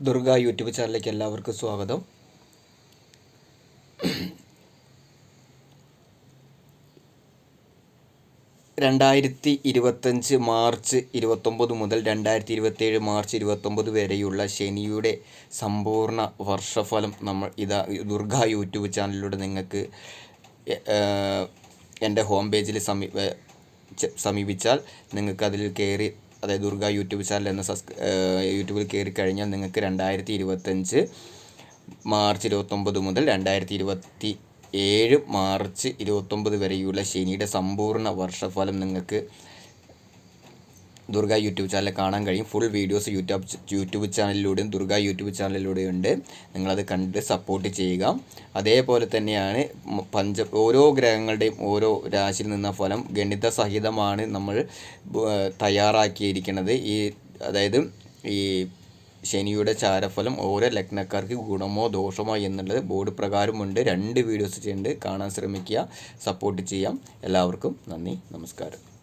Durga YouTube ചാനലിലേക്ക് എല്ലാവർക്കും സ്വാഗതം. രണ്ടായിരത്തി ഇരുപത്തഞ്ച് മാർച്ച് ഇരുപത്തൊമ്പത് മുതൽ രണ്ടായിരത്തി ഇരുപത്തേഴ് മാർച്ച് ഇരുപത്തൊമ്പത് വരെയുള്ള ശനിയുടെ സമ്പൂർണ വർഷഫലം നമ്മൾ ഇതാ ദുർഗ യൂട്യൂബ് ചാനലിലൂടെ നിങ്ങൾക്ക് എന്റെ ഹോം പേജിൽ സമീപ സമീപിച്ചാൽ നിങ്ങൾക്ക് അതിൽ കയറി അതായത് ദുർഗ യൂട്യൂബ് ചാനൽ എന്ന സബ്സ് യൂട്യൂബിൽ കയറി കഴിഞ്ഞാൽ നിങ്ങൾക്ക് രണ്ടായിരത്തി ഇരുപത്തഞ്ച് മാർച്ച് ഇരുപത്തൊമ്പത് മുതൽ രണ്ടായിരത്തി ഇരുപത്തി ഏഴ് മാർച്ച് ഇരുപത്തൊമ്പത് വരെയുള്ള ശനിയുടെ സമ്പൂർണ വർഷഫലം നിങ്ങൾക്ക് ദുർഗ യൂട്യൂബ് ചാനൽ കാണാൻ കഴിയും. ഫുൾ വീഡിയോസ് യൂട്യൂബ് യൂട്യൂബ് ചാനലിലൂടെയും ദുർഗ യൂട്യൂബ് ചാനലിലൂടെയും ഉണ്ട് നിങ്ങളത് കണ്ട് സപ്പോർട്ട് ചെയ്യുക. അതേപോലെ തന്നെയാണ് പഞ്ച ഓരോ ഗ്രഹങ്ങളുടെയും ഓരോ രാശിയിൽ നിന്ന ഫലം ഗണിത സഹിതമാണ് നമ്മൾ തയ്യാറാക്കിയിരിക്കുന്നത്. ഈ അതായത് ഈ ശനിയുടെ ചാരഫലം ഓരോ ലഗ്നക്കാർക്ക് ഗുണമോ ദോഷമോ എന്നുള്ളത് ബോർഡ് പ്രകാരമുണ്ട്. രണ്ട് വീഡിയോസ് ചെയ്യുന്നുണ്ട്. കാണാൻ ശ്രമിക്കുക. സപ്പോർട്ട് ചെയ്യാം. എല്ലാവർക്കും നന്ദി. നമസ്കാരം.